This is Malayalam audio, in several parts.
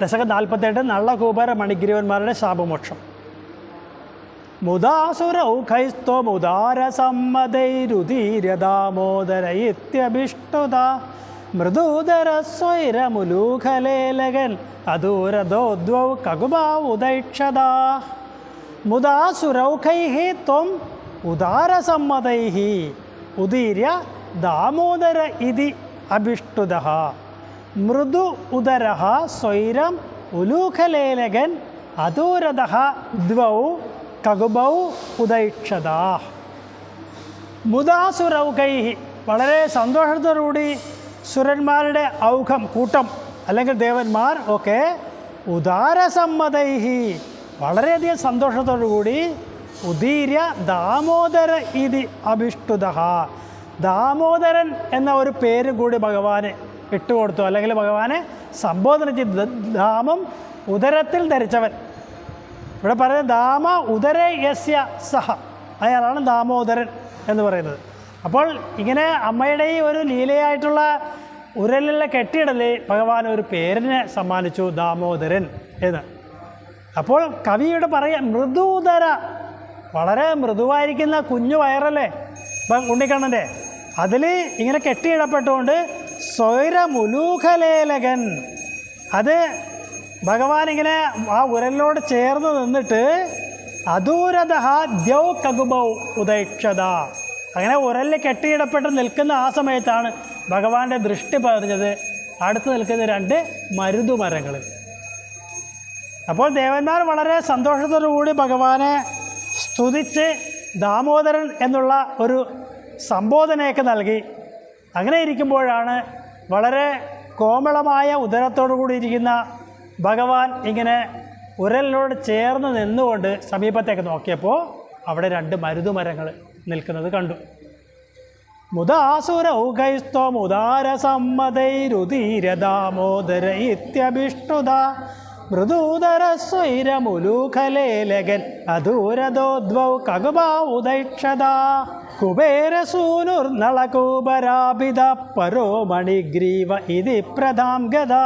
ദശകം നാൽപ്പത്തെട്ട് നള്ളകൂപര മണിഗ്രീവന്മാരുടെ ശാപമോക്ഷം. മുദാസുരൗഖൈസ്തോ മുദാരസമ്മതൈരുദീരദാമോദര ഇത്യഭിഷ്ടുത. മൃദൂദര സ്വൈരമുലൂഖലേലകൻ അദൂരദോദ്വൗ കകുബാവുദൈക്ഷതാ മുദാസുരൗഖൈः ത്വം ഉദാരസമ്മതൈः ഉദീര്യ ദാമോദര ഇതി അഭിഷ്ടുതः. മൃദു ഉദരഹ സ്വൈരം ഉലൂഖലേലകൻ അദൂരതः ദ്വൗ കകുബൗ ഉദൈക്ഷത മുദാസുരൗകൈഹി. വളരെ സന്തോഷത്തോടുകൂടി സുരന്മാരുടെ ഔഘം കൂട്ടം അല്ലെങ്കിൽ ദേവന്മാർ ഒക്കെ ഉദാരസമ്മതൈഹി. വളരെയധികം സന്തോഷത്തോടുകൂടി ഉദീര്യ ദാമോദര ഇതി അഭിഷ്ടുത ദാമോദരൻ എന്ന ഒരു പേര് കൂടി ഭഗവാന് ഇട്ടുകൊടുത്തു. അല്ലെങ്കിൽ ഭഗവാനെ സംബോധന ചെയ്ത്. ധാമം ഉദരത്തിൽ ധരിച്ചവൻ. ഇവിടെ പറയുന്നത് ദാമ ഉദരേ യസ്യ സഹ. അയാളാണ് ദാമോദരൻ എന്ന് പറയുന്നത്. അപ്പോൾ ഇങ്ങനെ അമ്മയുടെ ഈ ഒരു ലീലയായിട്ടുള്ള ഉരലിലെ കെട്ടിയിടൽ ഭഗവാൻ ഒരു പേരിനെ സമ്മാനിച്ചു ദാമോദരൻ എന്ന്. അപ്പോൾ കവിയുടെ പറയാ മൃദുദര. വളരെ മൃദുവായിരിക്കുന്ന കുഞ്ഞു വയറല്ലേ? ഉണ്ണിക്കണ്ണന്റെ അതിൽ ഇങ്ങനെ കെട്ടിയിടപ്പെട്ടുകൊണ്ട് സ്വൈരമുലൂഖലേലകൻ അത് ഭഗവാൻ ഇങ്ങനെ ആ ഉരലിനോട് ചേർന്ന് നിന്നിട്ട് അദൂരത ദ്യൗ കകുബൗ ഉദൈക്ഷത. അങ്ങനെ ഉരലിൽ കെട്ടിയിടപ്പെട്ട് നിൽക്കുന്ന ആ സമയത്താണ് ഭഗവാന്റെ ദൃഷ്ടി പറഞ്ഞത് അടുത്ത് നിൽക്കുന്ന രണ്ട് മരുതുമരങ്ങൾ അപ്പോൾ ദേവന്മാർ വളരെ സന്തോഷത്തോടുകൂടി ഭഗവാനെ സ്തുതിച്ച് ദാമോദരൻ എന്നുള്ള ഒരു സംബോധനയൊക്കെ നൽകി. അങ്ങനെ ഇരിക്കുമ്പോഴാണ് വളരെ കോമളമായ ഉദരത്തോടു കൂടിയിരിക്കുന്ന ഭഗവാൻ ഇങ്ങനെ ഉരലിനോട് ചേർന്ന് നിന്നുകൊണ്ട് സമീപത്തേക്ക് നോക്കിയപ്പോൾ അവിടെ രണ്ട് മരുതുമരങ്ങൾ നിൽക്കുന്നത് കണ്ടു. മുദാസുരൗകൈസ്തോ മുദാരസമ്മതൈരുതീരദാമോദര ഇത്യഭിഷ്ടുത മൃദൂദര സ്വൈരമുലൂഖലേലകൻ അദൂരദോദ്വൗ കകുബാ ഉദൈക്ഷത കുബേരസൂനുർനളകൂപരാപിത പരോ മണിഗ്രീവ ഇതി പ്രധാം ഗത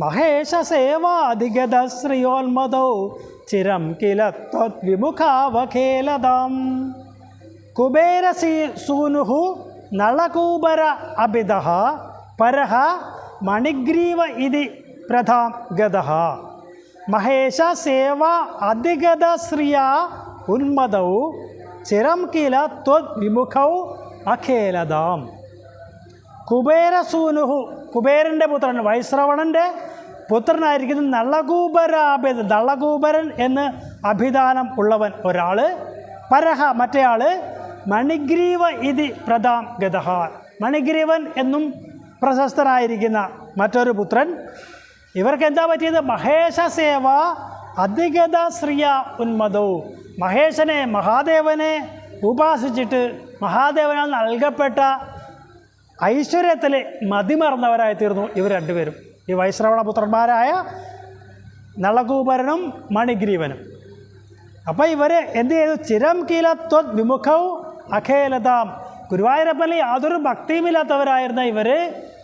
മഹേശ സേവാധിഗത ശ്രിയോന്മതൗ ചിരം കില ത്വദ്വിമുഖാവഖേലതാം കുബേരസീ സൂനു നളകൂബര അഭിത പരഹ മണിഗ്രീവ ഇതി പ്രധാം ഗത മഹേശ സേവ അധിഗത ശ്രിയ ഉന്മദൗ. ചിരം കില ത്വദ് വിമുഖൗ അഖേലതാം. കുബേരസൂനുഹു കുബേരന്റെ പുത്രൻ വൈശ്രവണന്റെ പുത്രനായിരിക്കുന്ന നളകൂബരാഭിത നളകൂപരൻ എന്ന് അഭിധാനം ഉള്ളവൻ ഒരാൾ പരഹ മറ്റേയാൾ മണിഗ്രീവ ഇതി പ്രധാം ഗതഹ മണിഗ്രീവൻ എന്നും പ്രശസ്തനായിരിക്കുന്ന മറ്റൊരു പുത്രൻ ഇവർക്ക് എന്താ പറ്റിയത്? മഹേശ സേവ അധികത ശ്രീയ ഉന്മതവും മഹേശനെ മഹാദേവനെ ഉപാസിച്ചിട്ട് മഹാദേവനാൽ നൽകപ്പെട്ട ഐശ്വര്യത്തിൽ മതിമറന്നവരായി തീർന്നു ഇവർ രണ്ടുപേരും. ഈ വൈശ്രവണ പുത്രന്മാരായ നളകൂപരനും മണിഗ്രീവനും. അപ്പോൾ ഇവർ എന്ത് ചെയ്തു? ചിരം കീലത്വത് വിമുഖവും അഖേലതാം. ഗുരുവായൂരപ്പനിൽ യാതൊരു ഭക്തിയുമില്ലാത്തവരായിരുന്ന ഇവർ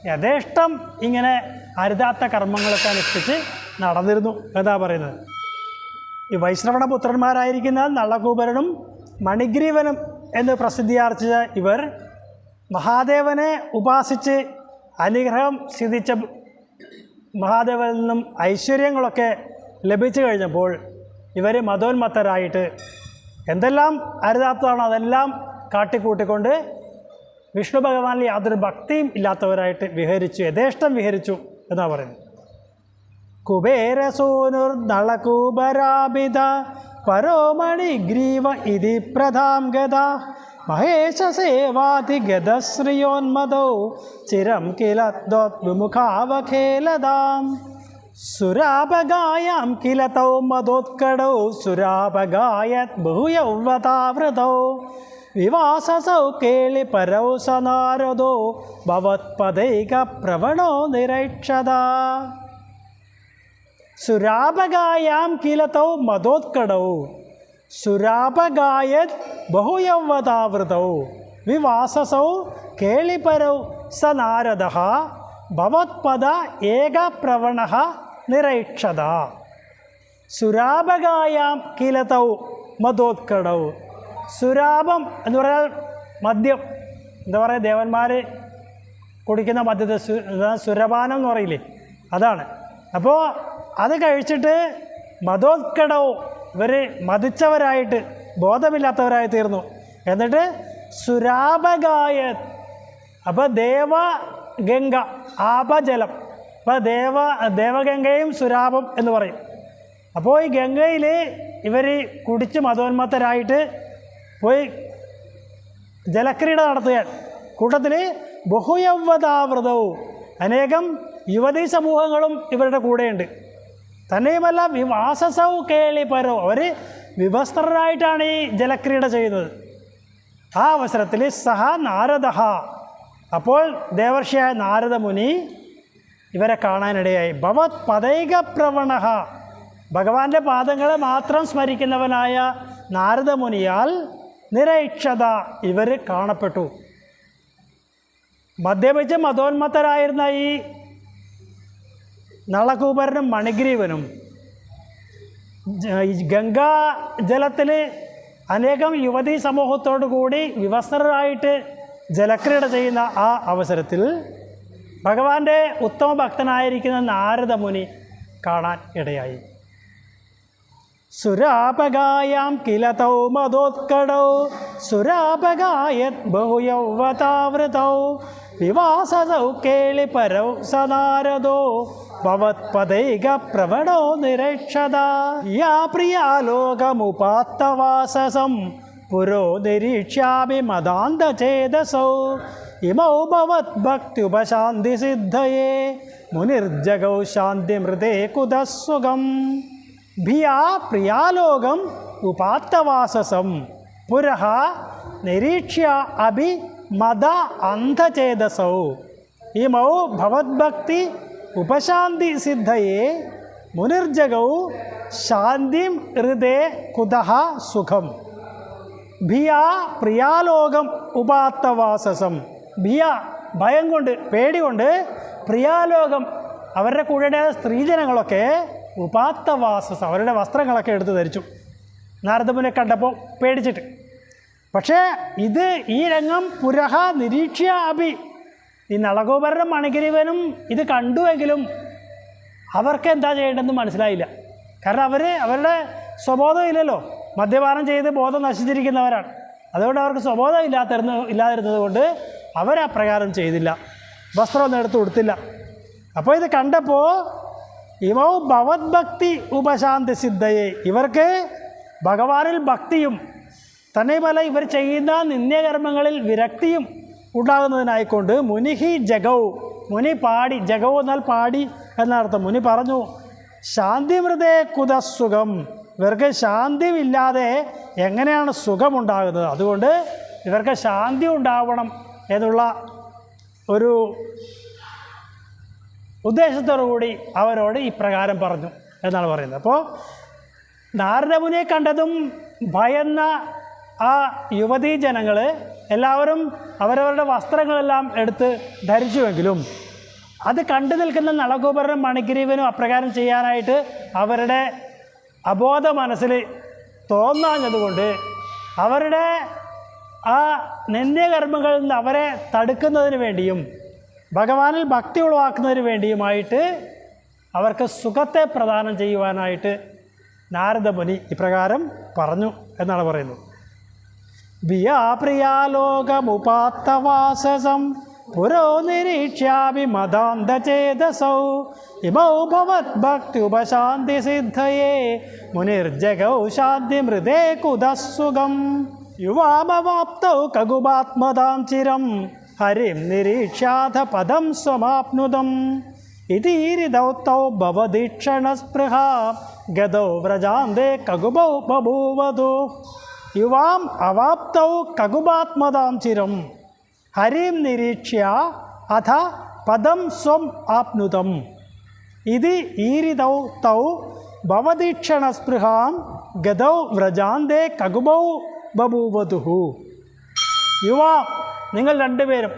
യഥേഷ്ടം ഇങ്ങനെ അരുതാത്ത കർമ്മങ്ങളൊക്കെ അനുഷ്ഠിച്ച് നടന്നിരുന്നു. എന്താ പറയുന്നത്? ഈ വൈശ്രവണ പുത്രന്മാരായിരിക്കുന്ന നളകൂപരനും മണിഗ്രീവനും എന്ന് പ്രസിദ്ധിയാർജിച്ച ഇവർ മഹാദേവനെ ഉപാസിച്ച് അനുഗ്രഹം സിദ്ധിച്ച മഹാദേവനിൽ നിന്നും ഐശ്വര്യങ്ങളൊക്കെ ലഭിച്ചു കഴിഞ്ഞപ്പോൾ ഇവർ മതോന്മത്തരായിട്ട് എന്തെല്ലാം അരുതാത്തതാണോ അതെല്ലാം കാട്ടിക്കൂട്ടിക്കൊണ്ട് വിഷ്ണു ഭഗവാനിൽ യാതൊരു ഭക്തിയും ഇല്ലാത്തവരായിട്ട് വിഹരിച്ചു യഥേഷ്ടം വിഹരിച്ചു. എന്നാണ് പറയുന്നത്. കുബേരസൂനുർനളകൂബരാഭിത പരോമണി ഗ്രീവ ഇതി പ്രധാം ഗത മഹേശ സേവാതിഗതശ്രിയോന്മദോ ചിരം കില വിമുഖാവഖേലതാം സുരാപഗായാം കില തൗ മദോത്കടൗ സുരാപഗായത് ബഹുയൗവതാവൃതൗ വിവാസസൗ കേളിപരൗ സനാരദോ ഭവത്പദൈക പ്രവണോ നിരക്ഷതാ സുരാപഗായാം കിലതൗ മദോത്കടൗ സുരാപഗായത് ബഹുയൗവതാവൃതൗ വിവാസസൗ കേളിപരൗ സ നാരദ ഭവത്പദ ഏകപ്രവണ നിരൈക്ഷത സുരാപകായാം കിലതൗ മതോത്കടവ് സുരാപം എന്ന് പറഞ്ഞാൽ മദ്യം. എന്താ പറയുക? ദേവന്മാർ കുടിക്കുന്ന മദ്യത്തെ സു സുരപാനം എന്ന് പറയില്ലേ? അതാണ്. അപ്പോൾ അത് കഴിച്ചിട്ട് മതോത്കടവും ഇവർ മതിച്ചവരായിട്ട് ബോധമില്ലാത്തവരായി തീർന്നു. എന്നിട്ട് സുരാപകായ അപ്പോൾ ദേവഗംഗ ആപജലം. അപ്പോൾ ദേവ ദേവഗംഗയും സുരാപം എന്ന് പറയും. അപ്പോൾ ഈ ഗംഗയിൽ ഇവർ കുടിച്ച് മതോന്മത്തരായിട്ട് പോയി ജലക്രീഡ നടത്തുകയാണ്. കൂട്ടത്തിൽ ബഹുയവതാവൃതവും അനേകം യുവതീ സമൂഹങ്ങളും ഇവരുടെ കൂടെയുണ്ട്. തന്നെയുമല്ല വിവാസസൗ കേളിപരോ അവർ വിവസ്ത്രരായിട്ടാണ് ഈ ജലക്രീഡ ചെയ്യുന്നത്. ആ അവസരത്തിൽ സഹ നാരദ അപ്പോൾ ദേവർഷിയായ നാരദ മുനി ഇവരെ കാണാനിടയായി. ഭവത് പതൈക പ്രവണ ഭഗവാന്റെ പാദങ്ങളെ മാത്രം സ്മരിക്കുന്നവനായ നാരദ മുനിയാൽ നിരൈക്ഷത ഇവർ കാണപ്പെട്ടു. മദ്യപിച്ച് മതോന്മത്തരായിരുന്ന ഈ നളകൂപരനും മണിഗ്രീവനും ഗംഗാ ജലത്തിൽ അനേകം യുവതീ സമൂഹത്തോടു കൂടി വിവസ്ത്രരായിട്ട് ജലക്രീഡ ചെയ്യുന്ന ആ അവസരത്തിൽ ഭഗവാന്റെ ഉത്തമ ഭക്തനായിരിക്കുന്ന നാരദമുനി കാണാൻ ഇടയായി. സുരാപകായാം കിലതൗ മതോത്കടൗ. സുരാപകായത് ബഹുയൗവതാവൃതൗ വിവാസതൗ കേളിപരൗ സനാരദോ. ഭവത്പദൈക പ്രവണോ നിരക്ഷത. യാ പ്രിയാലോകമുപാത്തവാസസം പുരോ നിരീക്ഷ്യാമി മദാന്തചേതസൗ. ഇമൗ ഭവത്ഭക്ത്യുപശാന്തിസിദ്ധയേ മുനിർജഗൗ ശാന്തിമൃതേ കുതസ്സുഖം. ഭിയാ പ്രിയാലോകം ഉപാത്തവാസസം പുരഹ നിരീക്ഷ്യ അഭി മത അന്ധചേതസൗ ഇമൗ ഭവത്ഭക്തി ഉപശാന്തി സിദ്ധയെ മുനിർജകൗ ശാന്തിം ഹൃദേ കുതഹ സുഖം ഭിയ പ്രിയാലോകം ഉപാത്തവാസസം ഭിയ ഭയം കൊണ്ട് പേടി കൊണ്ട് പ്രിയാലോകം അവരുടെ കൂടെ സ്ത്രീജനങ്ങളൊക്കെ ഉപാത്തവാസസം അവരുടെ വസ്ത്രങ്ങളൊക്കെ എടുത്ത് ധരിച്ചു. നാരദമുനെ കണ്ടപ്പോൾ പേടിച്ചിട്ട്. പക്ഷേ ഇത് ഈ രംഗം പുരഹ നിരീക്ഷ്യ അഭി. ഈ നളഗോപരനും മണിഗിരിവനും ഇത് കണ്ടുവെങ്കിലും അവർക്ക് എന്താ ചെയ്യേണ്ടതെന്ന് മനസ്സിലായില്ല. കാരണം അവർ അവരുടെ സ്വബോധം ഇല്ലല്ലോ മദ്യപാനം ചെയ്ത് ബോധം നശിച്ചിരിക്കുന്നവരാണ്. അതുകൊണ്ട് അവർക്ക് സ്വബോധം ഇല്ലാത്തിരുന്ന ഇല്ലാതിരുന്നത് കൊണ്ട് അവരപ്രകാരം ചെയ്തില്ല. വസ്ത്രമൊന്നും എടുത്ത് കൊടുത്തില്ല അപ്പോൾ ഇത് കണ്ടപ്പോൾ ഇവൗ ഭഗവത്ഭക്തി ഉപശാന്തി സിദ്ധയെ ഇവർക്ക് ഭഗവാനിൽ ഭക്തിയും തന്നെയുമല്ല ഇവർ ചെയ്യുന്ന നിന്ദ്യകർമ്മങ്ങളിൽ വിരക്തിയും ഉണ്ടാകുന്നതിനായിക്കൊണ്ട് മുനിഹി ജഗവ് മുനി പാടി ജഗവ് എന്നാൽ പാടി എന്നർത്ഥം. മുനി പറഞ്ഞു ശാന്തിമൃതേ കുതസുഖം. ഇവർക്ക് ശാന്തിയില്ലാതെ എങ്ങനെയാണ് സുഖമുണ്ടാകുന്നത്? അതുകൊണ്ട് ഇവർക്ക് ശാന്തി ഉണ്ടാവണം എന്നുള്ള ഒരു ഉദ്ദേശത്തോടു കൂടി അവരോട് ഇപ്രകാരം പറഞ്ഞു എന്നാണ് പറയുന്നത്. അപ്പോൾ നാരദമുനെ കണ്ടതും ഭയന്ന ആ യുവതീ ജനങ്ങൾ എല്ലാവരും അവരവരുടെ വസ്ത്രങ്ങളെല്ലാം എടുത്ത് ധരിച്ചുവെങ്കിലും അത് കണ്ടു നിൽക്കുന്ന നളഗോപുരനും മണിഗ്രീവനും അപ്രകാരം ചെയ്യാനായിട്ട് അവരുടെ അബോധ മനസ്സിൽ തോന്നാഞ്ഞതുകൊണ്ട് അവരുടെ ആ നിന്ദ്യകർമ്മങ്ങളിൽ നിന്ന് അവരെ തടുക്കുന്നതിന് വേണ്ടിയും ഭഗവാനിൽ ഭക്തി ഉളവാക്കുന്നതിന് വേണ്ടിയുമായിട്ട് അവർക്ക് സുഖത്തെ പ്രദാനം ചെയ്യുവാനായിട്ട് നാരദമുനി ഇപ്രകാരം പറഞ്ഞു എന്നാണ് പറയുന്നത്. ഭിയാപ്രിയാലോകമുപാത്തവാസസം പുരോ നിരീക്ഷ്യാമി മതാന്തചേതസൗ ഇമൗ ഉപശാന്തി സിദ്ധയേ മുനിർജഗൗ ശാന്തിമൃതേ കുതസുഖം യുവാമവാപ്തൗ കകുപാത്മതാം ചിരം. ഹരിം നിരീക്ഷാഥ പദം സ്വമാപ്നുതം ഇതീരിതൗത്തൗ ഭവദീക്ഷണസ്പൃഹ ഗതൗ വ്രജാന്തേ കകുബൗ ബഭൂവതു യുവാം അവാപ്തൗ കകുബാത്മതാം ചിരം ഹരിം നിരീക്ഷ്യ അഥ പദം സ്വം ആപ്നുതം ഇത് ഈരിതൗ തൗ ഭവദീക്ഷണസ്പൃഹാം ഗതൗ വ്രജാന്തേ കകുബൗ ബഭൂവതുഹു യുവാ നിങ്ങൾ രണ്ടുപേരും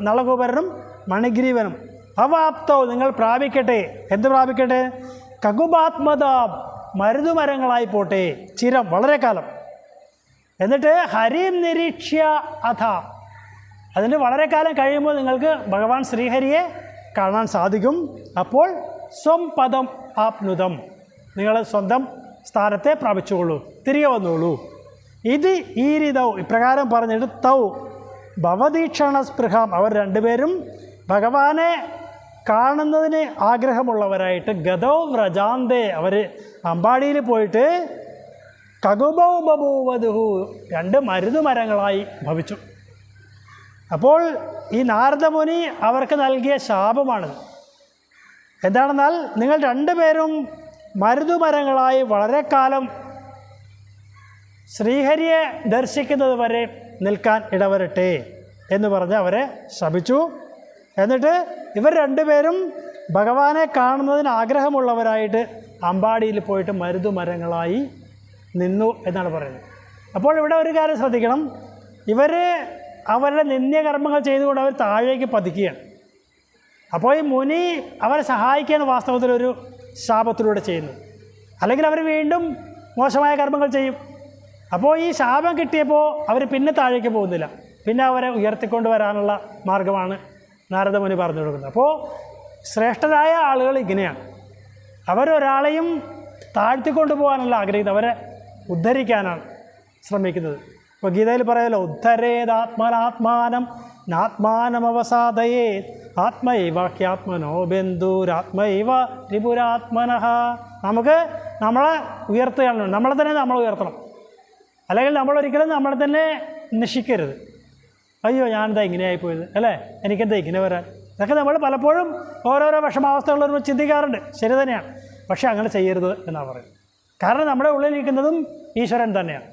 നളകുപരനും മണിഗ്രീവനും. അവാപ്തോ നിങ്ങൾ പ്രാപിക്കട്ടെ. എന്ത് പ്രാപിക്കട്ടെ? കകുബാത്മത മരുതുമരങ്ങളായി പോട്ടെ. ചിരം വളരെ കാലം. എന്നിട്ട് ഹരിം നിരീക്ഷ്യ അഥ. അതിന് വളരെ കാലം കഴിയുമ്പോൾ നിങ്ങൾക്ക് ഭഗവാൻ ശ്രീഹരിയെ കാണാൻ സാധിക്കും. അപ്പോൾ സ്വം പദം ആപ്നുതം. നിങ്ങൾ സ്വന്തം സ്ഥാനത്തെ പ്രാപിച്ചുകൊള്ളൂ. തിരികെ വന്നോളൂ. ഇത് ഈരിതൗ ഇപ്രകാരം പറഞ്ഞിട്ട് തൗ. ഭവദീക്ഷണ സ്പൃഹം. അവർ രണ്ടുപേരും ഭഗവാനെ കാണുന്നതിന് ആഗ്രഹമുള്ളവരായിട്ട് ഗതൗ വ്രജാന്തേ. അവർ അമ്പാടിയിൽ പോയിട്ട് കകുബൗ ബഭൂവധു രണ്ട് മരുന്ന് മരങ്ങളായി ഭവിച്ചു. അപ്പോൾ ഈ നാരദമുനി അവർക്ക് നൽകിയ ശാപമാണിത് എന്താണെന്നാൽ നിങ്ങൾ രണ്ടുപേരും മരുതുമരങ്ങളായി വളരെ കാലം ശ്രീഹരിയെ ദർശിക്കുന്നത് വരെ നിൽക്കാൻ ഇടവരട്ടെ എന്ന് പറഞ്ഞ് അവരെ ശപിച്ചു. എന്നിട്ട് ഇവർ രണ്ടുപേരും ഭഗവാനെ കാണുന്നതിന് ആഗ്രഹമുള്ളവരായിട്ട് അമ്പാടിയിൽ പോയിട്ട് മരുതുമരങ്ങളായി നിന്നു എന്നാണ് പറയുന്നത്. അപ്പോൾ ഇവിടെ ഒരു കാര്യം ശ്രദ്ധിക്കണം. ഇവർ അവരുടെ നിന്ദ്യകർമ്മങ്ങൾ ചെയ്തുകൊണ്ട് അവർ താഴേക്ക് പതിക്കുകയാണ്. അപ്പോൾ ഈ മുനി അവരെ സഹായിക്കുകയാണ് വാസ്തവത്തിൽ ഒരു ശാപത്തിലൂടെ ചെയ്യുന്നത്. അല്ലെങ്കിൽ അവർ വീണ്ടും മോശമായ കർമ്മങ്ങൾ ചെയ്യും. അപ്പോൾ ഈ ശാപം കിട്ടിയപ്പോൾ അവർ പിന്നെ താഴേക്ക് പോകുന്നില്ല. പിന്നെ അവരെ ഉയർത്തിക്കൊണ്ട് വരാനുള്ള മാർഗമാണ് നാരദമുനി പറഞ്ഞു കൊടുക്കുന്നത്. അപ്പോൾ ശ്രേഷ്ഠരായ ആളുകൾ ഇങ്ങനെയാണ്. അവരൊരാളെയും താഴ്ത്തിക്കൊണ്ടു പോകാനല്ല ആഗ്രഹിക്കുന്നത് അവരെ ഉദ്ധരിക്കാനാണ് ശ്രമിക്കുന്നത്. ഇപ്പോൾ ഗീതയിൽ പറയല്ലോ ഉദ്ധരേതാത്മനാത്മാനം നാത്മാനമവസാദയേ ആത്മൈവാഖ്യാത്മനോ ബന്ധുരാത്മൈവ ത്രിപുരാത്മനഃ. നമുക്ക് നമ്മളെ ഉയർത്തുകയാണ് നമ്മളെ തന്നെ നമ്മൾ ഉയർത്തണം. അല്ലെങ്കിൽ നമ്മളൊരിക്കലും നമ്മളെ തന്നെ നശിക്കരുത്. അയ്യോ ഞാനെന്താ ഇങ്ങനെയായി പോയത് അല്ലേ? എനിക്കെന്താ ഇങ്ങനെ വരാൻ? ഇതൊക്കെ നമ്മൾ പലപ്പോഴും ഓരോരോ വിഷമാവസ്ഥകൾ വരുമ്പോൾ ചിന്തിക്കാറുണ്ട്. ശരി തന്നെയാണ്. പക്ഷേ അങ്ങനെ ചെയ്യരുത് എന്നാണ് പറയുന്നത്. കാരണം നമ്മുടെ ഉള്ളിലിരിക്കുന്നതും ഈശ്വരൻ തന്നെയാണ്.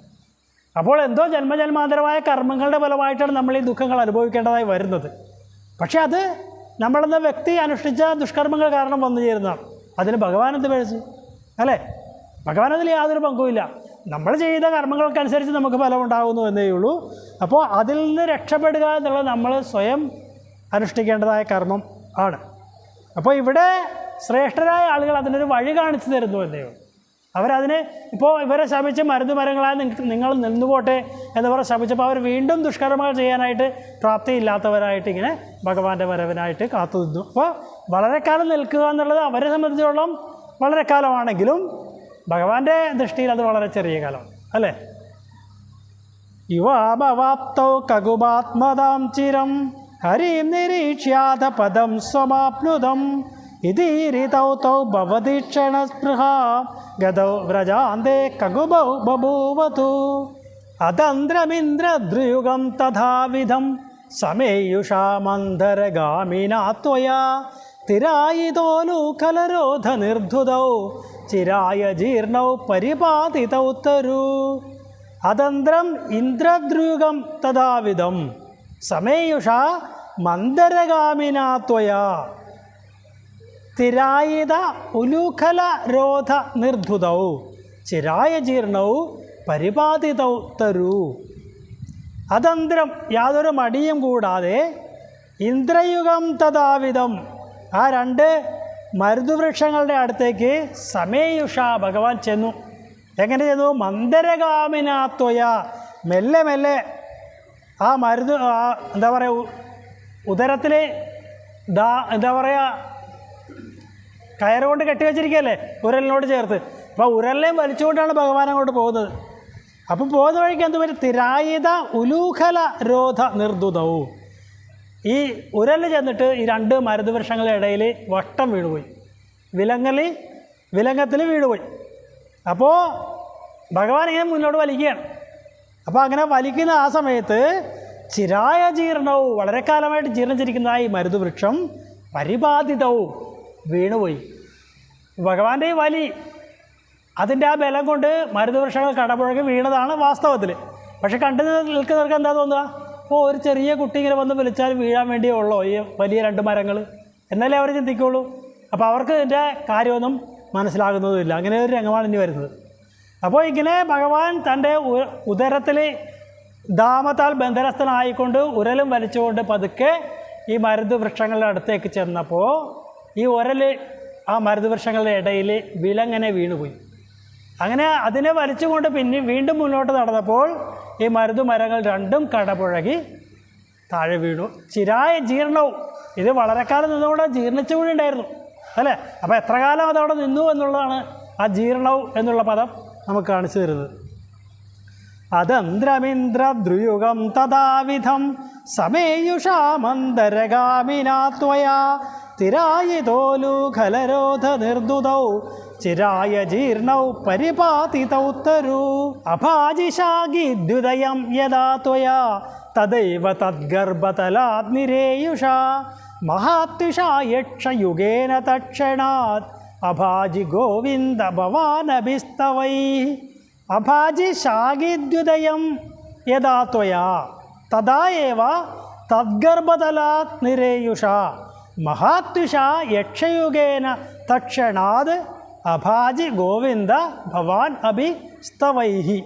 അപ്പോൾ എന്തോ ജന്മജന്മാന്തരമായ കർമ്മങ്ങളുടെ ഫലമായിട്ടാണ് നമ്മൾ ഈ ദുഃഖങ്ങൾ അനുഭവിക്കേണ്ടതായി വരുന്നത്. പക്ഷേ അത് നമ്മളെന്ന വ്യക്തി അനുഷ്ഠിച്ച ദുഷ്കർമ്മങ്ങൾ കാരണം വന്നു ചേരുന്നതാണ്. അതിന് ഭഗവാൻ എന്ത് അല്ലേ? ഭഗവാൻ അതിൽ യാതൊരു പങ്കുമില്ല നമ്മൾ ചെയ്ത കർമ്മങ്ങൾക്കനുസരിച്ച് നമുക്ക് ഫലം ഉണ്ടാകുന്നു എന്നേ ഉള്ളൂ. അപ്പോൾ അതിൽ നിന്ന് രക്ഷപ്പെടുക എന്നുള്ളത് നമ്മൾ സ്വയം അനുഷ്ഠിക്കേണ്ടതായ കർമ്മം ആണ്. അപ്പോൾ ഇവിടെ ശ്രേഷ്ഠരായ ആളുകൾ അതിനൊരു വഴി കാണിച്ചു തരുന്നു എന്നേ ഉള്ളൂ. അവരതിന് ഇപ്പോൾ ഇവരെ ശമിച്ച് മരുന്ന് മരങ്ങളായി നിങ്ങൾ നിന്നുപോട്ടെ എന്ന് പറഞ്ഞ് ശപിച്ചപ്പോൾ അവർ വീണ്ടും ദുഷ്കർമ്മങ്ങൾ ചെയ്യാനായിട്ട് പ്രാപ്തിയില്ലാത്തവരായിട്ട് ഇങ്ങനെ ഭഗവാന്റെ വരവിനായിട്ട് കാത്തു നിന്നു. അപ്പോൾ വളരെ കാലം നിൽക്കുക എന്നുള്ളത് അവരെ സംബന്ധിച്ചിടത്തോളം വളരെ കാലമാണെങ്കിലും ഭഗവാന്റെ ദൃഷ്ടിയിൽ അത് വളരെ ചെറിയ കാലമാണ് അല്ലേ? യുവാമവാപ്തൗ കകുപാത്മതാം ചിരം ഹരിം നിരീക്ഷ്യാത പദം സ്വമാപ്നുതം ഇതീരിതൗ തൗ ഭവദീക്ഷണ സ്പൃഹ ഗതൗ വ്രജാന്തേ കകുബൗ ബഭൂവതു. അതന്ത്രമിന്ദ്രദ്രുയുഗം തഥാവിധം സമേയുഷാമന്ധരഗാമിനാ ത്വയാ കലരോധ നിർധുതൗ ചിരായ ജീർണൗ പരിപാതിതൗ തരു. അതന്ത്രം ഇന്ദ്രദ്രുയുഗം തഥാവിധം സമേയുഷ മന്ദരഗാമിനാ സ്ഥിരായിത ഉലൂഖല രോധ നിർധുതൗ ചിരായ ജീർണൗ പരിപാതിതൗ തരു. അതന്ത്രം യാതൊരു മടിയും കൂടാതെ ഇന്ദ്രയുഗം തഥാവിധം ആ രണ്ട് മരുതുവൃക്ഷങ്ങളുടെ അടുത്തേക്ക് സമേയുഷ ഭഗവാൻ ചെന്നു. എങ്ങനെ ചെന്നു? മന്ദരഗാമിനാത്വയ. മെല്ലെ മെല്ലെ ആ മരുത് എന്താ പറയുക ഉദരത്തിൽ ദാ എന്താ പറയുക കയറുകൊണ്ട് കെട്ടി വെച്ചിരിക്കുകയല്ലേ ഉരലിനോട് ചേർത്ത്. അപ്പോൾ ഉരലിനെയും വലിച്ചുകൊണ്ടാണ് ഭഗവാൻ അങ്ങോട്ട് പോകുന്നത്. അപ്പോൾ പോകുന്ന വഴിക്ക് എന്തുപറ്റും തിരായുധ ഉലൂഖല രോധ നിർദുതവും ഈ ഉരൽ ചെന്നിട്ട് ഈ രണ്ട് മരുതവൃക്ഷങ്ങളുടെ വൃക്ഷങ്ങളുടെ ഇടയിൽ വട്ടം വീണുപോയി. വിലങ്ങലി വിലങ്ങത്തിൽ വീണുപോയി. അപ്പോൾ ഭഗവാൻ ഇങ്ങനെ മുന്നോട്ട് വലിക്കുകയാണ്. അപ്പോൾ അങ്ങനെ വലിക്കുന്ന ആ സമയത്ത് ചിരായ ജീർണവും വളരെ കാലമായിട്ട് ജീർണിച്ചിരിക്കുന്ന ഈ മരുതുവൃക്ഷം പരിപാതിതവും വീണുപോയി. ഭഗവാന്റെ ഈ വലി അതിന്റെ ആ ബലം കൊണ്ട് മരുതുവൃക്ഷങ്ങൾ കടപുഴകി വീണതാണ് വാസ്തവത്തിൽ പക്ഷെ കണ്ടു നിൽക്കുന്നവർക്ക് എന്താ തോന്നുക? ഓ ഒരു ചെറിയ കുട്ടി ഇങ്ങനെ വന്ന് വിളിച്ചാൽ വീഴാൻ വേണ്ടിയേ ഉള്ളോ ഈ വലിയ രണ്ട് മരങ്ങൾ എന്നല്ലേ അവർ ചിന്തിക്കുള്ളൂ? അപ്പോൾ അവർക്ക് ഇതിന്റെ കാര്യമൊന്നും മനസ്സിലാകുന്നതുമില്ല. അങ്ങനെ ഒരു രംഗമാണ് ഇനി വരുന്നത്. അപ്പോൾ ഇങ്ങനെ ഭഗവാൻ തന്റെ ഉദരത്തിൽ ദാമത്താൽ ബന്ധനസ്ഥനായിക്കൊണ്ട് ഉരലും വലിച്ചുകൊണ്ട് പതുക്കെ ഈ മരുത് വൃക്ഷങ്ങളുടെ അടുത്തേക്ക് ചെന്നപ്പോൾ ഈ ഉരൽ ആ മരുത് വൃക്ഷങ്ങളുടെ ഇടയിൽ വിലങ്ങനെ വീണുപോയി. അങ്ങനെ അതിനെ വലിച്ചുകൊണ്ട് പിന്നെ വീണ്ടും മുന്നോട്ട് നടന്നപ്പോൾ ഈ മരുത് മരങ്ങൾ രണ്ടും കടപുഴകി താഴെ വീണു. ചിരായ ജീർണവും. ഇത് വളരെ കാലം നിന്നുകൊണ്ട് ജീർണിച്ചു കൂടി ഉണ്ടായിരുന്നു അല്ലേ? അപ്പോൾ എത്ര കാലം അതവിടെ നിന്നു എന്നുള്ളതാണ് ആ ജീർണവും എന്നുള്ള പദം നമുക്ക് കാണിച്ചു തരുന്നത്. അതന്ത്രമിന്ദ്രദ്രുയുഗം തഥാവിധം സമേയുഷാമന്തരഗാമിനാ ത്വയാ തിരായിതോലൂഖലരോധ നിർദുതൗ ചിരായ ജീർണൗ പരിപാതിതൗത്തരു അഭാജിഷാഗിദ്യുദയം യഥാ ത്വയാ തദൈവ തദ്ഗർഭതലാത് നിരേയുഷാ മഹാത്യുഷാ തക്ഷണാത് അഭാജി ഗോവിന്ദ ഭവാനഭിസ്തവൈ. അഭാജി ശാഗിദ്യുദയം യഥാ ത്വയാ തഥാ ഏവ തദ്ഗർഭതലാത് നിരേയുഷ മഹാത്യുഷ യക്ഷയുഗേന തക്ഷണാത് അഭാജി ഗോവിന്ദ ഭവാൻ അഭി സ്തവൈഹി.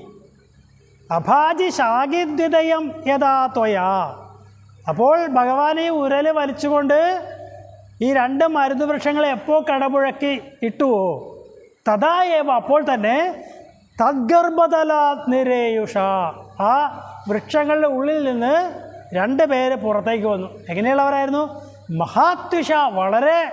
അഭാജി ശാഗിദ്വിതയം യഥാ ത്വയാ. അപ്പോൾ ഭഗവാൻ ഈ ഉരൽ വലിച്ചുകൊണ്ട് ഈ രണ്ട് മരുന്ന് എപ്പോൾ കടപുഴക്കി ഇട്ടുവോ? തഥായവ അപ്പോൾ തന്നെ തദ്ഗർഭതല നിരേയുഷ. ആ വൃക്ഷങ്ങളുടെ ഉള്ളിൽ നിന്ന് രണ്ട് പേര് പുറത്തേക്ക് വന്നു. എങ്ങനെയുള്ളവരായിരുന്നു? മഹാത്വിഷ വളരെ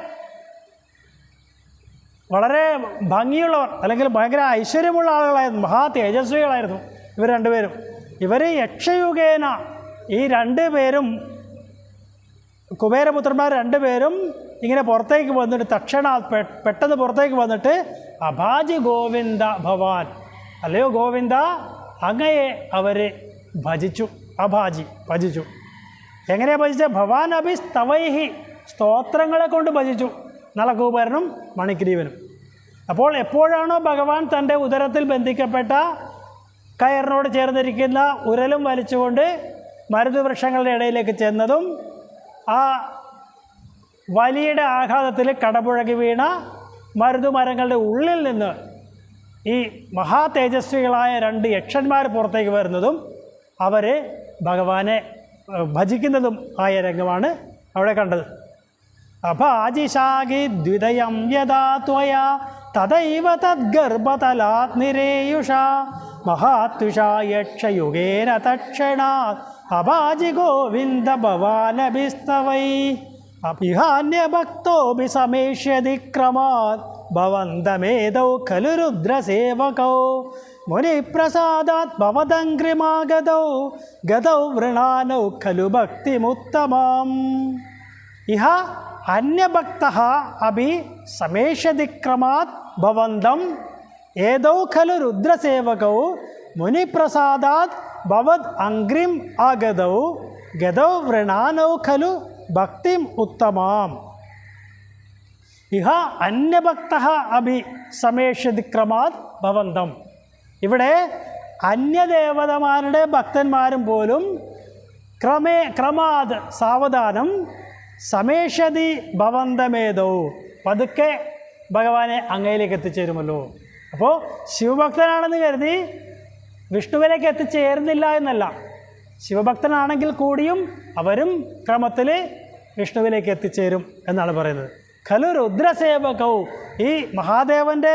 വളരെ ഭംഗിയുള്ളവർ അല്ലെങ്കിൽ ഭയങ്കര ഐശ്വര്യമുള്ള ആളുകളായിരുന്നു. മഹാ തേജസ്വികളായിരുന്നു ഇവർ രണ്ടുപേരും. ഇവർ യക്ഷയുഗേന ഈ രണ്ട് പേരും കുബേരപുത്രന്മാർ രണ്ടുപേരും ഇങ്ങനെ പുറത്തേക്ക് വന്നിട്ട് തക്ഷണ പെട്ടെന്ന് പുറത്തേക്ക് വന്നിട്ട് അഭാജി ഗോവിന്ദ ഭവാൻ അല്ലയോ ഗോവിന്ദ അങ്ങയെ അവർ ഭജിച്ചു. അഭാജി ഭജിച്ചു. എങ്ങനെയാണ് ഭജിച്ചത് ഭവാൻ അഭി സ്തവൈഹി. സ്തോത്രങ്ങളെ കൊണ്ട് ഭജിച്ചു. നളകൂപരനും മണിഗ്രീവനും അപ്പോൾ എപ്പോഴാണോ ഭഗവാൻ തന്റെ ഉദരത്തിൽ ബന്ധിക്കപ്പെട്ട കയറിനോട് ചേർന്നിരിക്കുന്ന ഉരലും വലിച്ചുകൊണ്ട് മരുതുവൃക്ഷങ്ങളുടെ ഇടയിലേക്ക് ചെന്നതും ആ വലിയുടെ ആഘാതത്തിൽ കടപുഴകി വീണ മരുതുമരങ്ങളുടെ ഉള്ളിൽ നിന്ന് ഈ മഹാ തേജസ്വികളായ രണ്ട് യക്ഷന്മാർ പുറത്തേക്ക് വരുന്നതും അവർ ഭഗവാനെ ഭജിക്കുന്നതും ആയ രംഗമാണ് അവിടെ കണ്ടത്. അഭാജിശാഖി ദ്വിതയം യഥാ ത്വയാ തഥൈവ തദ്ഗർഭതലാത് നിരേയുഷ മഹാത്വിഷാ യക്ഷയുഗേന തക്ഷണാത് അഭാജി ഗോവിന്ദ ഭവാനഭിസ്തവൈ അഭിഹാന്യഭക്തോऽपि സമേഷ്യതിക്രമാത് ഭവന്തമേതൗ ഖലു രുദ്രസേവകൗ ಮುನಿಪ್ರಸಾದಾತ್ ಭವದಂಗ್ರಿಮಾಗದೌ ಗದೌ ವೃಣಾನೌ ಖಲು ಭಕ್ತಿ ಭಕ್ತಿಮುತ್ತಮಾಂ. ಇಹ ಅನ್ಯಭಕ್ತಃ ಅಭಿ ಸಮೇಶದಿಕ್ರಮಾತ್ ಭವಂದಂ. ಏದೌ ಖಲು ರುದ್ರಸೇವಕೌ, ಮುನಿಪ್ರಸಾದಾತ್ ಭವದ್ ಅಂಗ್ರಿಂ ಆಗದೌ, ಗದೌ ವೃಣಾನೌ ಖಲು ಭಕ್ತಿಂ ಉತ್ತಮಾಂ. ಇಹ ಅನ್ಯಭಕ್ತಃ ಅಭಿ ಸಮೇಶದಿಕ್ರಮಾತ್ ಭವಂದಂ. ഇവിടെ അന്യദേവതമാരുടെ ഭക്തന്മാരും പോലും ക്രമേ ക്രമാത് സാവധാനം സമേഷതി ഭവന്തമേതോ. പതുക്കെ ഭഗവാനെ അങ്ങയിലേക്ക് എത്തിച്ചേരുമല്ലോ. അപ്പോൾ ശിവഭക്തനാണെന്ന് കരുതി വിഷ്ണുവിലേക്ക് എത്തിച്ചേരുന്നില്ല എന്നല്ല. ശിവഭക്തനാണെങ്കിൽ കൂടിയും അവരും ക്രമത്തിൽ വിഷ്ണുവിലേക്ക് എത്തിച്ചേരും എന്നാണ് പറയുന്നത്. ഖലു രുദ്രസേവകവും ഈ മഹാദേവന്റെ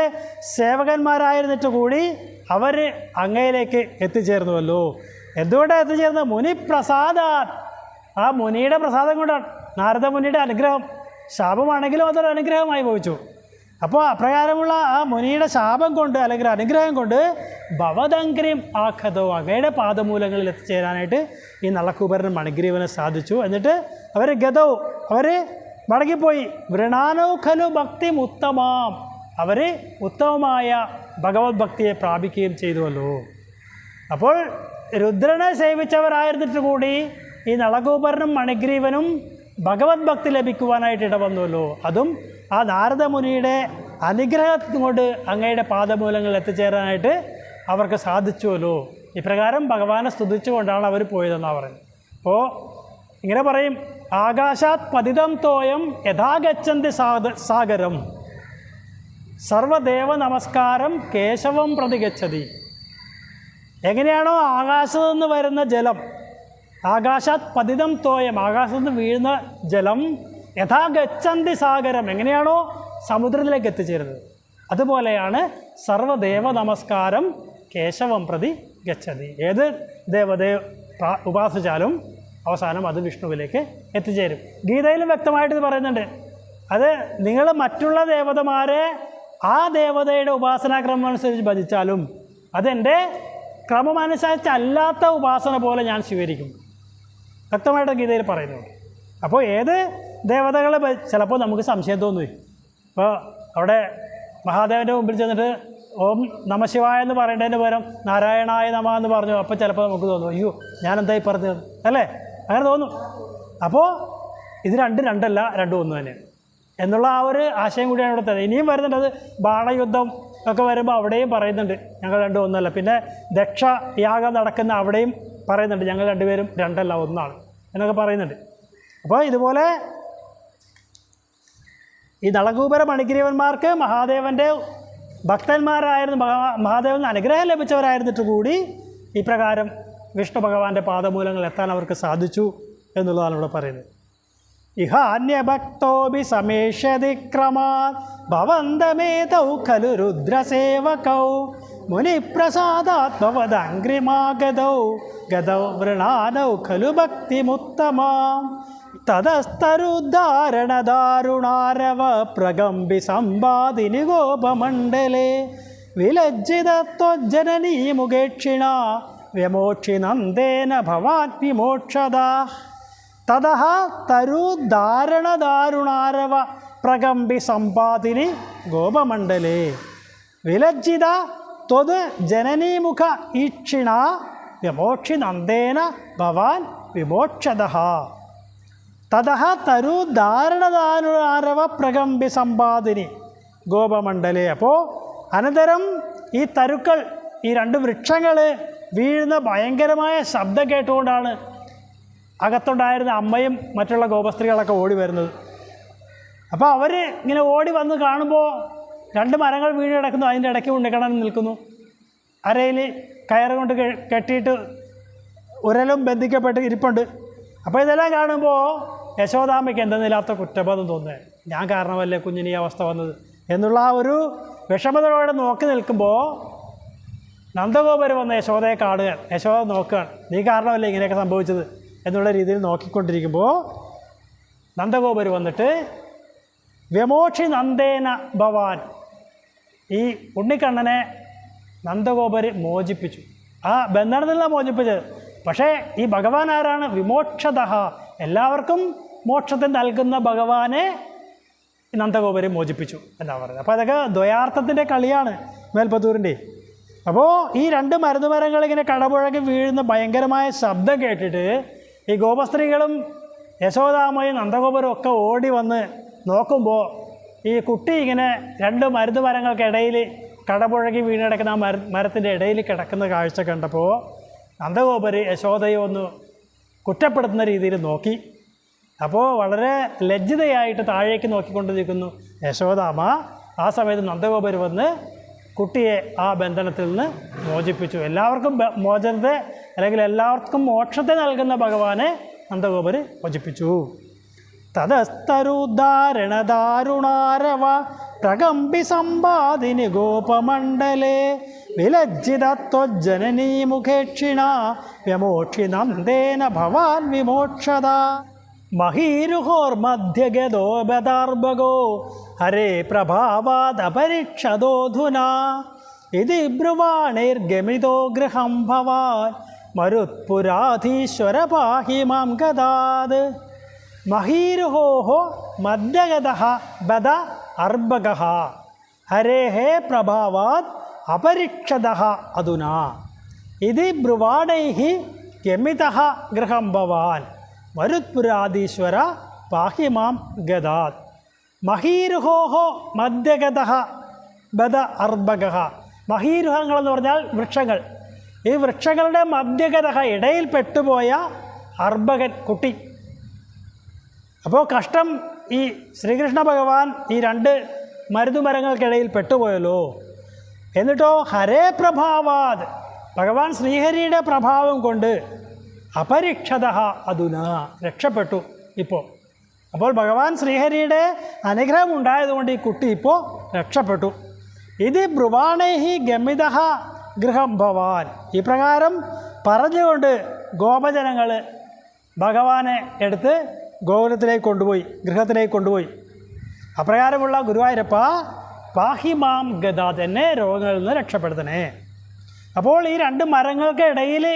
സേവകന്മാരായിരുന്നിട്ട് കൂടി അവർ അങ്ങയിലേക്ക് എത്തിച്ചേർന്നുവല്ലോ. എന്തുകൊണ്ടാണ് എത്തിച്ചേർന്നത്? മുനി പ്രസാദ ആ മുനിയുടെ പ്രസാദം കൊണ്ടാണ്. നാരദ മുനിയുടെ അനുഗ്രഹം. ശാപമാണെങ്കിലും അതൊരു അനുഗ്രഹമായി ഭവിച്ചു അപ്പോൾ അപ്രകാരമുള്ള ആ മുനിയുടെ ശാപം കൊണ്ട് അല്ലെങ്കിൽ അനുഗ്രഹം കൊണ്ട് ഭവതങ്കരിയും ആഖതോ അങ്ങയുടെ പാദമൂലങ്ങളിൽ എത്തിച്ചേരാനായിട്ട് ഈ നളക്കുബരനും മണിഗ്രീവന് സാധിച്ചു. എന്നിട്ട് അവർ ഗതവും അവർ മടങ്ങിപ്പോയി. വൃണാനോ ഖലു ഭക്തി ഉത്തമാം. അവർ ഉത്തമമായ ഭഗവത് ഭക്തിയെ പ്രാപിക്കുകയും ചെയ്തുവല്ലോ. അപ്പോൾ രുദ്രനെ സേവിച്ചവരായിരുന്നിട്ട് കൂടി ഈ നളകൂപരനും മണിഗ്രീവനും ഭഗവത് ഭക്തി ലഭിക്കുവാനായിട്ട് ഇടവന്നുവല്ലോ. അതും ആ നാരദമുനിയുടെ അനുഗ്രഹം കൊണ്ട് അങ്ങയുടെ പാദമൂലങ്ങളിൽ എത്തിച്ചേരാനായിട്ട് അവർക്ക് സാധിച്ചുവല്ലോ. ഇപ്രകാരം ഭഗവാനെ സ്തുതിച്ചുകൊണ്ടാണ് അവർ പോയതെന്നാണ് പറയുന്നത്. അപ്പോൾ ഇങ്ങനെ പറയും ആകാശാത് പതിതം തോയം യഥാഗച്ഛന്തി സാഗ സാഗരം. സർവദേവ നമസ്കാരം കേശവം പ്രതികച്ചതി എങ്ങനെയാണോ ആകാശത്തു നിന്ന് വരുന്ന ജലം ആകാശാത് പതിതം തോയം ആകാശത്തു നിന്ന് വീഴുന്ന ജലം യഥാ ഗച്ഛന്തി സാഗരം എങ്ങനെയാണോ സമുദ്രത്തിലേക്ക് എത്തിച്ചേരുന്നത്. അതുപോലെയാണ് സർവദേവ നമസ്കാരം കേശവം പ്രതി ഗച്ഛതി. ഏത് ദേവതയെ ഉപാസിച്ചാലും അവസാനം അത് വിഷ്ണുവിലേക്ക് എത്തിച്ചേരും. ഗീതയിലും വ്യക്തമായിട്ട് ഇത് പറയുന്നുണ്ട്. അത് നിങ്ങൾ മറ്റുള്ള ദേവതമാരെ ആ ദേവതയുടെ ഉപാസനാക്രമം അനുസരിച്ച് ഭജിച്ചാലും അതെന്റെ ക്രമമനുസരിച്ചല്ലാത്ത ഉപാസന പോലെ ഞാൻ സ്വീകരിക്കും. വ്യക്തമായിട്ട് ഗീതയിൽ പറയുന്നു. അപ്പോൾ ഏത് ദേവതകളെ ചിലപ്പോൾ നമുക്ക് സംശയം തോന്നുകയും. ഇപ്പോൾ അവിടെ മഹാദേവന്റെ മുമ്പിൽ ചെന്നിട്ട് ഓം നമശിവായ എന്ന് പറയേണ്ടതിന് പകരം നാരായണായ നമ എന്ന് പറഞ്ഞു. അപ്പോൾ ചിലപ്പോൾ നമുക്ക് തോന്നും അയ്യോ ഞാൻ എന്തായി പറഞ്ഞത്? അല്ലേ? അങ്ങനെ തോന്നും. അപ്പോൾ ഇത് രണ്ട് രണ്ടല്ല രണ്ടും ഒന്ന് തന്നെയാണ്. എന്നുള്ള ആ ഒരു ആശയം കൂടിയാണ് ഇവിടെ തരുന്നത് ഇനിയും വരുന്നുണ്ട് അത് ബാണയുദ്ധം ഒക്കെ വരുമ്പോൾ അവിടെയും പറയുന്നുണ്ട്. ഞങ്ങൾ രണ്ടും ഒന്നല്ല. പിന്നെ ദക്ഷ യാഗം നടക്കുന്ന അവിടെയും പറയുന്നുണ്ട്. ഞങ്ങൾ രണ്ടുപേരും രണ്ടല്ല ഒന്നാണ് എന്നൊക്കെ പറയുന്നുണ്ട്. അപ്പോൾ ഇതുപോലെ ഈ നളകൂപര മണിഗ്രീവന്മാർക്ക് മഹാദേവന്റെ ഭക്തന്മാരായിരുന്നു മഹാ മഹാദേവന് അനുഗ്രഹം ലഭിച്ചവരായിരുന്നിട്ട് കൂടി ഇപ്രകാരം വിഷ്ണു ഭഗവാന്റെ പാദമൂലങ്ങൾ എത്താൻ അവർക്ക് സാധിച്ചു എന്നുള്ളതാണ് ഇവിടെ പറയുന്നത്. ഇഹാന്യഭക്തോപി സമേഷ്യതി ക്രമാത്. ഭവന്തമേതൗ ഖലു രുദ്രസേവകൗ. മുനിപ്രസാദാത് ഭവദംഗ്രിമാഗതൗ ഗതൗ വൃണാനൗ ഖലു ഭക്തിമുത്തമാം. തതസ്തരുദ്ധാരണദാരുണാരവ പ്രകമ്പി സമ്പാദിനി ഗോപമണ്ഡലേ. വിലജ്ജിതത്വജ്ജനനീ മുഖേക്ഷിണ വ്യമോക്ഷി നന്ദേന ഭവാൻ വിമോക്ഷതാ. തതഃ ധാരണദാരുണാരവ പ്രകമ്പി സമ്പാദിനി ഗോപമണ്ഡലേ. വിലജ്ജിത ത്വത് ജനനീമുഖ ഈക്ഷിണ വിമോക്ഷി നന്ദേന ഭവാൻ വിമോക്ഷത തഥ തരു ധാരണദാരുണാരവ പ്രകമ്പി സമ്പാദിനി ഗോപമണ്ഡലേ. അപ്പോൾ അനന്തരം ഈ തരുക്കൾ ഈ രണ്ട് വൃക്ഷങ്ങൾ വീഴുന്ന ഭയങ്കരമായ ശബ്ദം കേട്ടുകൊണ്ടാണ് അകത്തുണ്ടായിരുന്ന അമ്മയും മറ്റുള്ള ഗോപസ്ത്രീകളൊക്കെ ഓടി വരുന്നത്. അപ്പോൾ അവർ ഇങ്ങനെ ഓടി വന്ന് കാണുമ്പോൾ രണ്ട് മരങ്ങൾ വീണ് കിടക്കുന്നു അതിന്റെ ഇടയ്ക്ക് ഉണ്ണിക്കണ്ണൻ നിൽക്കുന്നു. അരയിൽ കയറ് കൊണ്ട് കെട്ടിയിട്ട് ഉരലും ബന്ധിക്കപ്പെട്ട് ഇരിപ്പുണ്ട്. അപ്പോൾ ഇതെല്ലാം കാണുമ്പോൾ യശോദാമയ്ക്ക് എന്തെന്നില്ലാത്ത കുറ്റബോധം തോന്നുന്നത് ഞാൻ കാരണമല്ലേ കുഞ്ഞിന് ഈ അവസ്ഥ വന്നത്? എന്നുള്ള ആ ഒരു വിഷമതയോടെ നോക്കി നിൽക്കുമ്പോൾ നന്ദഗോപുരം വന്ന് യശോദയെ കാണുക യശോദ നോക്കുകയാണ് നീ കാരണമല്ലേ ഇങ്ങനെയൊക്കെ സംഭവിച്ചത്? എന്നുള്ള രീതിയിൽ നോക്കിക്കൊണ്ടിരിക്കുമ്പോൾ നന്ദഗോപർ വന്നിട്ട് വ്യമോക്ഷി നന്ദേന ഭവാൻ. ഈ ഉണ്ണിക്കണ്ണനെ നന്ദഗോപർ മോചിപ്പിച്ചു. ആ ബന്ധനത്തിൽ നിന്നാണ് മോചിപ്പിച്ചത്. പക്ഷേ ഈ ഭഗവാൻ ആരാണ്? വിമോക്ഷത എല്ലാവർക്കും മോക്ഷത്തെ നൽകുന്ന ഭഗവാനെ നന്ദഗോപരെ മോചിപ്പിച്ചു എന്നാണ് പറയുന്നത്. അപ്പോൾ അതൊക്കെ ദ്വയാർത്ഥത്തിന്റെ കളിയാണ് മേൽപ്പത്തൂരിന്റെ. അപ്പോൾ ഈ രണ്ട് മരുന്ന് മരങ്ങൾ ഇങ്ങനെ കടപുഴകി വീഴുന്ന ഭയങ്കരമായ ശബ്ദം കേട്ടിട്ട് ഈ ഗോപസ്ത്രീകളും യശോദാമയും നന്ദഗോപുരം ഒക്കെ ഓടി വന്ന് നോക്കുമ്പോൾ ഈ കുട്ടി ഇങ്ങനെ രണ്ട് മരുന്ന് മരങ്ങൾക്കിടയിൽ കടപുഴകി വീണടക്കുന്ന ആ മര മരത്തിന്റെ ഇടയിൽ കിടക്കുന്ന കാഴ്ച കണ്ടപ്പോൾ നന്ദഗോപര് യശോദയെ ഒന്ന് കുറ്റപ്പെടുത്തുന്ന രീതിയിൽ നോക്കി. അപ്പോൾ വളരെ ലജ്ജിതയായിട്ട് താഴേക്ക് നോക്കിക്കൊണ്ടിരിക്കുന്നു. യശോദാമ ആ സമയത്ത് നന്ദഗോപര് വന്ന് കുട്ടിയെ ആ ബന്ധനത്തിൽ നിന്ന് മോചിപ്പിച്ചു. എല്ലാവർക്കും മോചനത്തെ അല്ലെങ്കിൽ എല്ലാവർക്കും മോക്ഷത്തെ നൽകുന്ന ഭഗവാനെ നന്ദഗോപര് വചിപ്പിച്ചു. തതസ്തരുദ്ധാരണദാരുണാരവ പ്രകമ്പി സമ്പാദിനി ഗോപമണ്ഡലേ വിലജ്ജിതത്വജ്ജനനീ മുഖേക്ഷിണ വ്യമോക്ഷി നന്ദേന ഭവാൻ വിമോക്ഷത. മഹീരുഹോർമധ്യഗതോപദാർഭകോ ഹരേ പ്രഭാവാദപരിക്ഷതോധുന. ഇതി ബ്രുവാണൈർഗമിതോ ഗൃഹം ഭവാൻ മരുത്പുരാധീശ്വര പാഹി മാം ഗതാത് മഹീരുഹോഹോ മദ്യഗത ബദ അർബക ഹരേः പ്രഭാവാത് അപരിക്ഷത അധുനാ ഇതി ബ്രുവാടൈ ഗമിത ഗൃഹം ഭവാൻ. മരുത്പുരാധീശ്വര പാഹി മാം ഗതാത് മഹീരുഹോഹോ മദ്യഗത ബദ അർബക മഹീരുഹങ്ങൾ എന്ന് പറഞ്ഞാൽ വൃക്ഷങ്ങൾ. ഈ വൃക്ഷങ്ങളുടെ മധ്യഗത ഇടയിൽ പെട്ടുപോയ അർഭകൻ കുട്ടി. അപ്പോൾ കഷ്ടം ഈ ശ്രീകൃഷ്ണ ഭഗവാൻ ഈ രണ്ട് മരുതുമരങ്ങൾക്കിടയിൽ പെട്ടുപോയല്ലോ. എന്നിട്ടോ ഹരേ പ്രഭാവാത് ഭഗവാൻ ശ്രീഹരിയുടെ പ്രഭാവം കൊണ്ട് അപരിക്ഷത അതുന രക്ഷപ്പെട്ടു ഇപ്പോൾ അപ്പോൾ ഭഗവാൻ ശ്രീഹരിയുടെ അനുഗ്രഹം ഉണ്ടായതുകൊണ്ട് ഈ കുട്ടി ഇപ്പോൾ രക്ഷപ്പെട്ടു. ഇത് ബ്രുവാണേഹി ഗമിത ഗൃഹം ഭവാൻ. ഇപ്രകാരം പ്രകാരം പറഞ്ഞുകൊണ്ട് ഗോപജനങ്ങൾ ഭഗവാനെ എടുത്ത് ഗോകുലത്തിലേക്ക് കൊണ്ടുപോയി ഗൃഹത്തിലേക്ക് കൊണ്ടുപോയി. അപ്രകാരമുള്ള ഗുരുവായൂരപ്പ പാഹിമാം ഗത തന്നെ രോഗങ്ങളിൽ നിന്ന് രക്ഷപ്പെടുത്തണേ. അപ്പോൾ ഈ രണ്ട് മരങ്ങൾക്ക് ഇടയിൽ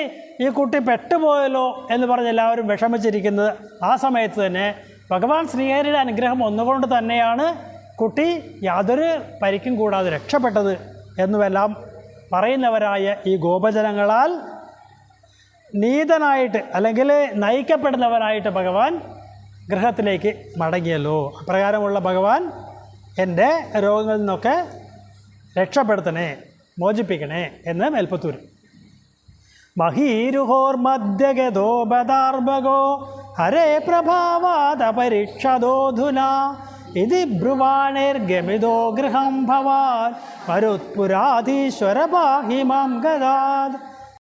ഈ കുട്ടി പെട്ടുപോയല്ലോ എന്ന് പറഞ്ഞ് എല്ലാവരും വിഷമിച്ചിരിക്കുന്നത്. ആ സമയത്ത് തന്നെ ഭഗവാൻ ശ്രീഹരിയുടെ അനുഗ്രഹം ഒന്നുകൊണ്ട് തന്നെയാണ് കുട്ടി യാതൊരു പരിക്കും കൂടാതെ രക്ഷപ്പെട്ടത് എന്നുമെല്ലാം പറയുന്നവരായ ഈ ഗോപജനങ്ങളാൽ നീതനായിട്ട് അല്ലെങ്കിൽ നയിക്കപ്പെടുന്നവനായിട്ട് ഭഗവാൻ ഗൃഹത്തിലേക്ക് മടങ്ങിയല്ലോ. അപ്രകാരമുള്ള ഭഗവാൻ എന്റെ രോഗങ്ങളിൽ നിന്നൊക്കെ രക്ഷപ്പെടുത്തണേ മോചിപ്പിക്കണേ എന്ന് മേൽപ്പത്തൂർ. മഹീരുഹോർമധ്യഗതോ ബദാർഭഗോ ഹരേ പ്രഭാവാദപരീക്ഷതോധുന ഇതി ബ്രുവാണേർഗമിതോ ഗൃഹം ഭവാൻ മരുത്പുരാധീശ്വര പാഹി ഗതാത്.